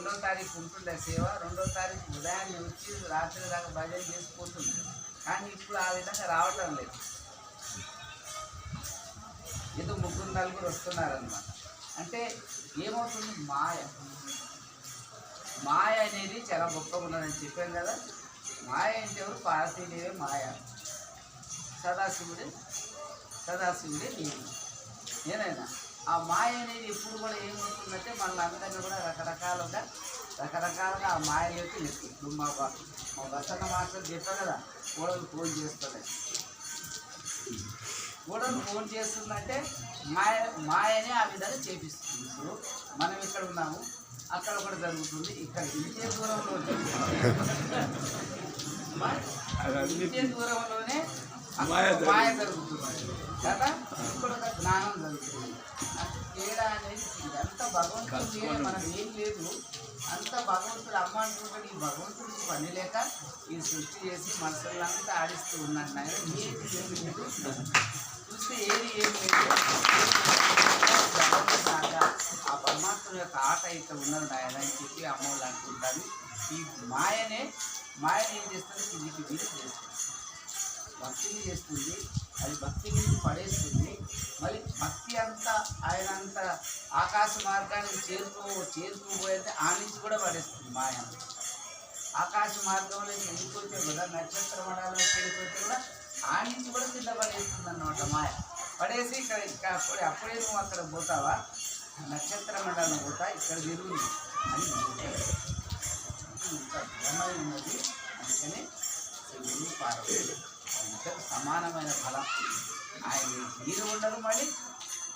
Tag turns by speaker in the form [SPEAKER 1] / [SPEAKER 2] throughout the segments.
[SPEAKER 1] రెండో తారీఖు ఉంటుండే సేవ రెండో తారీఖు ఉదయాన్నే వచ్చి రాత్రి దాకా భజన చేసుకుంటుంది కానీ ఇప్పుడు ఆ విధంగా రావటం లేదు. ఏదో ముగ్గురు నలుగురు వస్తున్నారనమాట అంటే ఏమవుతుంది? మాయ. మాయ అనేది చాలా గొప్పగా ఉన్నదని చెప్పాం కదా. మాయ అంటే ఎవరు? పార్వతీదేవి మాయ. సదాశివుడే సదాశివుడే నేను నేనైనా ఆ మాయ అనేది ఎప్పుడు కూడా ఏమవుతుందంటే మన అందరినీ కూడా రకరకాలుగా రకరకాలుగా ఆ మాయలోకి నెట్టి. ఇప్పుడు మా మా బసన్న మాస్టర్ చెప్పా కదా కోడలు ఫోన్ చేస్తుంది కోడలు ఫోన్ చేస్తుందంటే మాయ మాయనే ఆ విధంగా చేపిస్తుంది. ఇప్పుడు మనం ఇక్కడ ఉన్నాము అక్కడ కూడా జరుగుతుంది ఇక్కడ ఇంతే దూరంలో. ఇంతే దూరంలోనే
[SPEAKER 2] మాయ
[SPEAKER 1] జరుగుతుంది. కదా? ఇక్కడ ఒక జ్ఞానం జరుగుతుంది. అనేది ఇదంతా భగవంతుడి మనం ఏం లేదు అంత భగవంతుడు అమ్మ అంటుంటాడు ఈ భగవంతుడికి పని లేక ఈ సృష్టి చేసి మనసులంతా ఆడిస్తూ ఉన్నాడు నాయన ఏది ఏమి లేదు చూస్తే ఏది ఏమి లేదు ఆ పరమాత్మ యొక్క ఆట ఇక్కడ ఉన్నది నాయన అని చెప్పి అమ్మోళ్ళు అంటుంటారు ఈ మాయనే మాయని ఏం చేస్తుంది కిందికి వీలు చేస్తుంది భక్తిని చేస్తుంది అది భక్తి మీద పడేస్తుంది ఆకాశ మార్గానికి చేరుకో చేరుకోబోయితే ఆ నుంచి కూడా పడేస్తుంది మాయ. ఆకాశ మార్గంలో వెళ్ళిపోతే కూడా నక్షత్ర మండలంలో చేరిపోతే కూడా ఆ నుంచి కూడా కింద పడేస్తుంది అన్నమాట మాయ. పడేసి ఇక్కడ ఇక్కడ అప్పుడే అప్పుడే నువ్వు అక్కడ పోతావా? నక్షత్ర మండలం పోతా ఇక్కడ తిరుగు అని చెప్తాడు. ఉన్నది అందుకని పార్వతి సమానమైన బలం ఆయన మీరు ఉండదు మళ్ళీ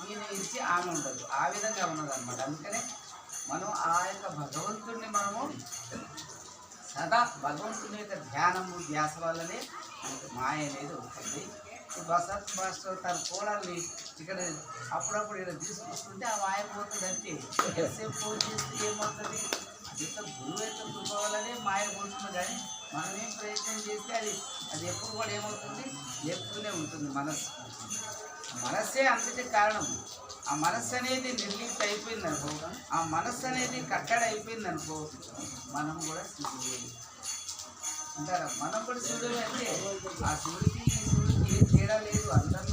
[SPEAKER 1] ఈయన ఇచ్చి ఆమె ఉండదు ఆ విధంగా ఉన్నదన్నమాట. అందుకనే మనం ఆ యొక్క భగవంతుడిని మనము సదా భగవంతుని యొక్క ధ్యానము ధ్యాస వల్లనే మనకి మాయ అనేది వస్తుంది. ఇప్పుడు బసత్ మాస్టర్ తన కోడల్ని ఇక్కడ అప్పుడప్పుడు ఇక్కడ తీసుకొస్తుంటే ఆ మాయ పోతుంది అంతే ఎంతసేపు ఫోన్ చేస్తే ఏమవుతుంది? అది గురువు యొక్క కృప వల్లనే మాయ పోతుంది కానీ మనం ఏం ప్రయత్నం చేస్తే అది అది ఎప్పుడు కూడా ఏమవుతుంది? ఎప్పుడునే ఉంటుంది మనస్సు. మనస్సే అంతటి కారణం. ఆ మనస్సు అనేది నిర్లిప్త అయిపోయింది అనుకో ఆ మనస్సు అనేది కట్టడి అయిపోయింది అనుకో మనం కూడా శివుడే అంటారా? మనం కూడా శివుడే అంటే ఆ శివుడికి ఈ శివుడికి ఏ తేడా లేదు. అందరిలో